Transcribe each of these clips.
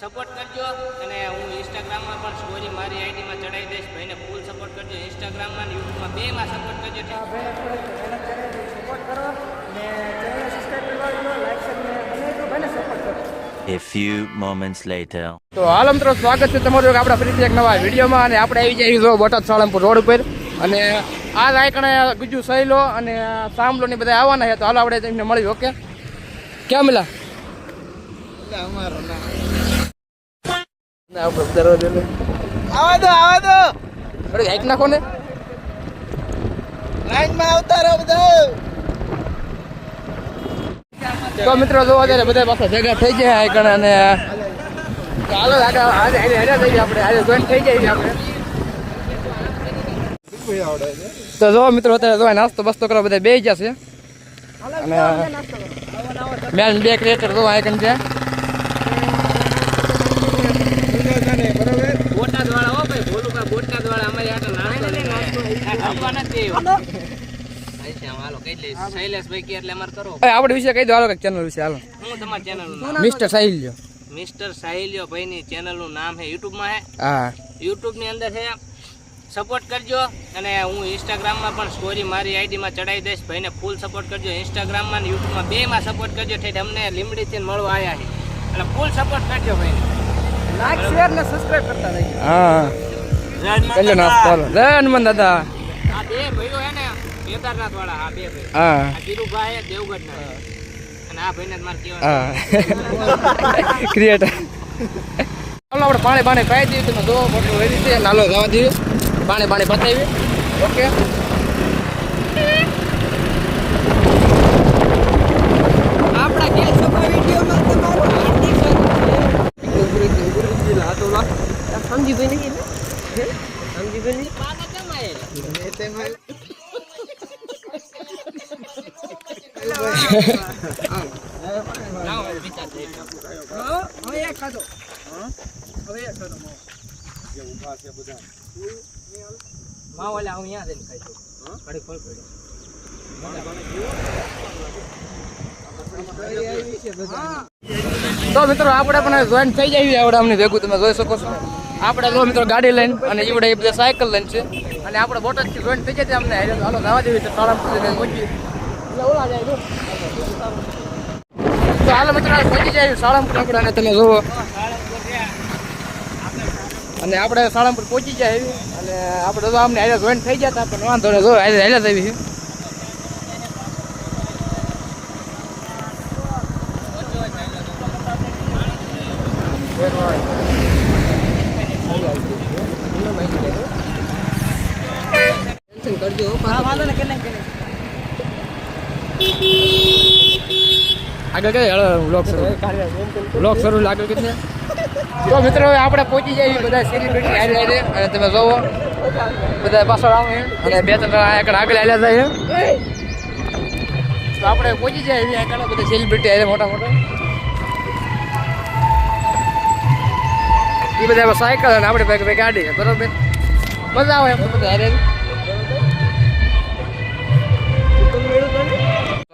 Support કરજો અને હું ઇન્સ્ટાગ્રામમાં પણ સ્ટોરી મારી આઈડીમાં ચડાવી દઈશ. ભાઈને ફૂલ સપોર્ટ કરજો ઇન્સ્ટાગ્રામમાં યુટ્યુબમાં બેમાં સપોર્ટ કરજો. સપોર્ટ કરો ને ચેનલ સબસ્ક્રાઈબ કરવા લાઈક શેર ને તો ભાઈને સપોર્ટ કરો. A few moments later. તો હાલ મિત્રો સ્વાગત છે તમારું એક આપણા ફરીથી એક નવા વિડીયોમાં અને આપણે આવી જઈએ છો બોટાદ સાળંગપુર રોડ ઉપર. અને આ રાયકણે ગુજુ સહેલો અને સાંભળો ને બધા આવવાના છે. તો હાલો આપણે તેમને મળ્યું ઓકે? કેમ મિલા ના આપણે દરવાજો આવા દો આવા દો. થોડી હાઈક નાખો ને. લાઈનમાં આવતા રહો બધા. તો મિત્રો જોવા અત્યારે બધા પાછા ભેગા થઈ ગયા હાઈકણ અને ચાલો આગળ આજે હેરા થઈ ગયા આપણે. આજે જોઈન થઈ જાય આપણે. તો જો મિત્રો અત્યારે જોવા નાસ્તો બસ્તો કરવા બધા બે જશે અને મેન બે ક્રિએટર જો આઈકન છે બોટાદ વાળા હો ભાઈ ભોલું કા બોટાદ વાળા અમારી આટો નાસ્તો લઈને આયા. આપવા નથી આઈ છે, હાલો કહી દઈશ શૈલેષભાઈ કે એટલે અમાર કરો. આપણે વિશે કહી દો હાલો ચેનલ વિશે હાલો. હું તમારી ચેનલનું નામ મિસ્ટર સાહિલ્યો. મિસ્ટર સાહિલ્યો ભાઈની ચેનલનું નામ છે યુટ્યુબમાં હે. હા યુટ્યુબની અંદર છે સપોર્ટ કરજો અને હું ઇન્સ્ટાગ્રામમાં પણ સ્ટોરી મારી આઈડીમાં ચડાવી દઈશ. ભાઈને ફૂલ સપોર્ટ કરજો. ઇન્સ્ટાગ્રામમાં અને યુટ્યુબમાં બેમાં સપોર્ટ કરજો ઠેઠ અમને લીમડીથી મળવા આવ્યા છે. અને ફૂલ સપોર્ટ કરજો ભાઈને. લાઈક શેર ને સબસ્ક્રાઇબ કરતા રહેજો. હા. જય હનુમાન દાદા. જય હનુમાન દાદા. આ બે ભાઈઓ ને કેદારનાથ વાળા આ બે ભાઈ. હા. ધીરુભાઈ દેવગઢના. અને આ ભાઈને મારે કહેવાનું ક્રિએટર ચાલો આપણે પાણી પાણી પાઈ દઈએ તમે જો મોટું રહી છે નાલો જવા દઈએ. પાણી પાણી પતાવી ઓકે. વિડીયોમાં તમારું હાર્દિક સ્વાગત સમજીભાઈ નહીં તો મિત્રો, આપણે પણ જોઈન થઈ જાય આવડે અમને ભેગું. તમે જોઈ શકો છો. આપણે જો મિત્રો ગાડી લઈને, અને ઈવડે એ બધા સાયકલ લઈને છે. અને આપણે બોટાદથી જોઈન થઈ જાય અમને. હાલો જવા દેવી છે. જઈને પહોંચી હાલો મિત્રો પહોંચી જાય સાળંગપુર આપણે અને તમે જુઓ. અને આપણે સાળંગપુર પહોંચી જાય અને આપણે તો અમને હારે જોઈન થઈ ગયા હતા પણ વાંધો નહીં જો હારે હારે થઈ છે. હા વાંધો ને કે નહીં કે નહીં આગળ કઈ વ્લોગ શરૂ વ્લોગ શરૂ આગળ કેટલે તો મિત્રો, હવે આપણે પહોંચી જઈએ બધા સેલિબ્રિટી આવી હારે. અને તમે જોવો, બધા પાછળ આવે અને બે ત્રણ આગળ આગળ આવ્યા જાય આપણે પહોંચી જાય એવી આગળ બધા સેલિબ્રિટી આવી મોટા મોટા. એ બધા સાયકલ અને આપણે ભાઈ ગાડી બરોબર? મજા આવે એમ બધા હારે.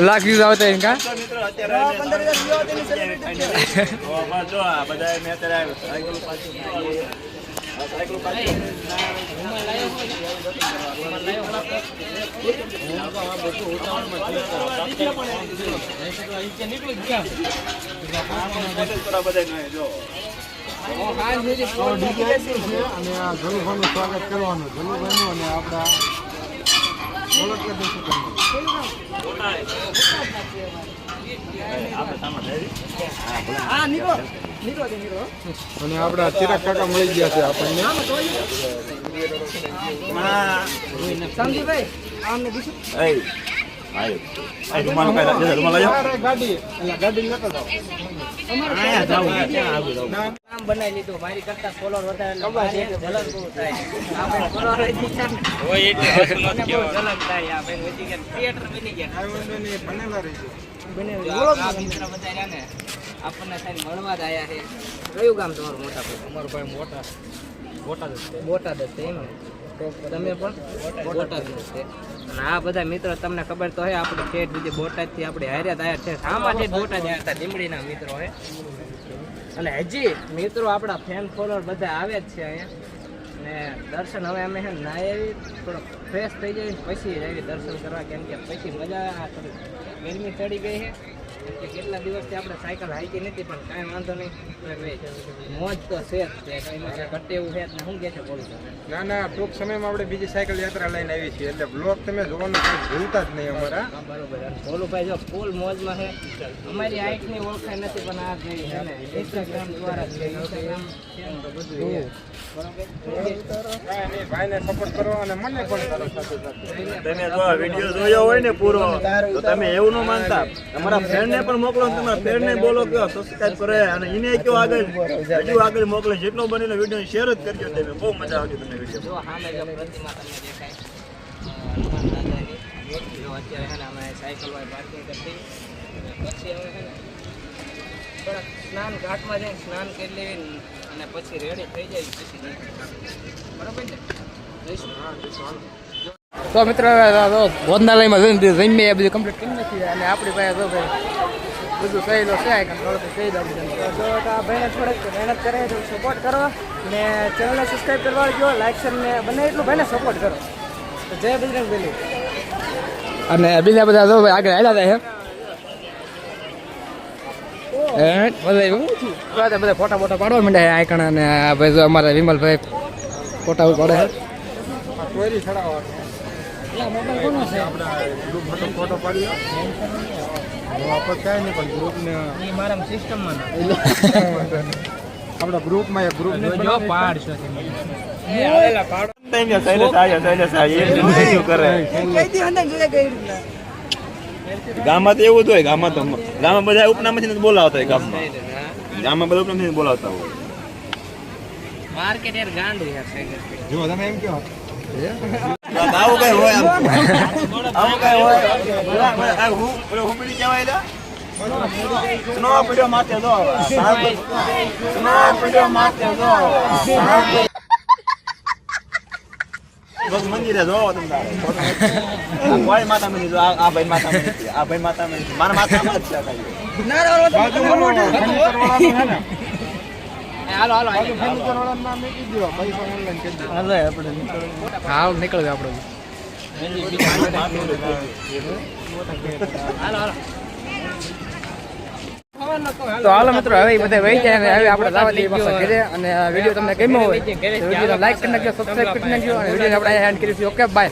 લાખ વ્યૂઝ આવતા એને કા? પંદર હજાર વ્યૂ તેની સેલિબ્રિટી અને આ જલુભાઈનું સ્વાગત કરવાનું જલુભાઈનું અને આપણા અને આપણા ચિરાગ કાકા મળી ગયા છે આપણને. ગાડી ગાડી લેતો જાઓ કામ બનાવી લીધું. મારી કરતા ફોલોવર વધારે ઝલક બહુ થાય. આપણે વધી ઝલક થાય આપણે વધી ગયા. થિયેટર બની ગયા. કાંઈ વાંધો નહીં, બનેલા રહી જો બધા ને આપણને સાહેબ મળવા જ આવ્યા છે. કયું ગામ તમારું મોટા ભાઈ? અમારું ભાઈ મોટા. મોટા બોટાદ જ છે એમ. તમે પણ? બોટાદ છે. અને આ બધા મિત્રો તમને ખબર તો હોય આપણે ઠેઠ બીજે બોટાદથી આપણે હાર્યા આયા છે. ઠેઠ બોટાદ આવ્યા હતા લીમડીના મિત્રો હે? અને હજી મિત્રો આપણા ફેન ફોલોઅર બધા આવે જ છે અહીંયા. ને દર્શન હવે અમે ને આવી થોડો ફ્રેશ થઈ જાય પછી આવી દર્શન કરવા, કેમ કે પછી મજા ગરમી ચડી ગઈ છે. કે કેટલા દિવસથી આપણે સાયકલ હાઈકી નથી પણ કાંઈ વાંધો નહીં. મોજ તો છે જ તે કાંઈ ઘટે એવું છે ને શું કહે છે બોલું ના ના ટૂંક સમયમાં આપણે બીજી સાયકલ યાત્રા લઈને આવી છીએ. એટલે બ્લોક તમે જોવાનું કંઈ ભૂલતા જ નહીં અમારા. બરોબર. ભોલુભાઈ જો ફૂલ મોજમાં છે. અમારી હાઈટની ઓળખાણ નથી પણ આ જે છે ને ઇન્સ્ટાગ્રામ દ્વારા છે ઇન્સ્ટાગ્રામ છે તો બધું ભાઈને સપોર્ટ હોય ને પૂરો તો તમે એવું ન માનતા તમારા ફ્રેન્ડને પણ મોકલો તમારા ફ્રેન્ડ બોલો કે સબસ્ક્રાઇબ કરે અને એને કયો આગળ વીડિયો આગળ મોકલે જેટલો બને એટલો વીડિયો શેર જ કરજો તમે બહુ મજા આવશે તમને અત્યારે અમે સાયકલ વાય પાર્કિંગ કરતી પછી હવે છે ને થોડાક સ્નાન ઘાટમાં જઈને સ્નાન કરી લેવી અને પછી રેડી થઈ જાય પછી. બરોબર છે? જઈશું. તો મિત્રો ભોજનાલયમાં જઈને જમીએ એ બધું કમ્પ્લીટ કરી નથી અને આપણી પાસે તો ભાઈ બધું સહેલો છે. થોડુંક કહી દઉં તો જો તો આ ભાઈને થોડીક મહેનત કરે તો સપોર્ટ કરો. ને ચેનલને સબસ્ક્રાઈબ કરવા જો લાઈક શેર ને બને એટલું ભાઈને સપોર્ટ કરો. તો જય બજરંગ બલી. અને બીજા બધા તો ભાઈ આગળ આવ્યા હતા હે હે, બધા? બધા બધા ફોટા ફોટા પાડવા માંડ્યા છે આઈકણ અને આ ભાઈ જો અમારા વિમલભાઈ ફોટા પાડે છે આપણા પાડી ગ્રુપમાં ગ્રુપ જો પાડશો ગામમાં તો એવું જ હોય ગામમાં તો ગામમાં બધા ઉપનામથી બોલાવતા હોય ગામમાં. ગામમાં બધા ઉપનામથી બોલાવતા હોય. માર્કેટ યાર ગાંડું યાર જો તમે એમ કહો. આવું કઈ હોય આમ. આવું કઈ હોય. આ હું- પેલો કહેવાય સ્નો પીડ્યો માથે જો સ્નો પીડ્યો માથે જો મંદિરે જોવો તમને કોઈ માતા મંદિર જો આ આ ભાઈ માતા મંદિર આ ભાઈ માતા મંદિર મારા જ છે આ ભાઈ. ફર્નિચરવાળાનું હાલો હાલો બાજુ ફર્નિચરવાળાનું નામ મૂકી દો પૈસા ઓનલાઈન કરી દો હા નીકળ્યું આપણે હાલો હાલો તો હાલો મિત્રો, હવે બધા વહી જાય અને હવે આપણે દાવા દઈએ પાછા ઘરે. અને વીડિયો તમને ગમ્યો હોય, તો વીડિયો લાઈક કરી નાખજો સબસ્ક્રાઈબ કરી નાખજો, અને વીડિયો આપણે અહીંયા એન્ડ કરીશું. Okay bye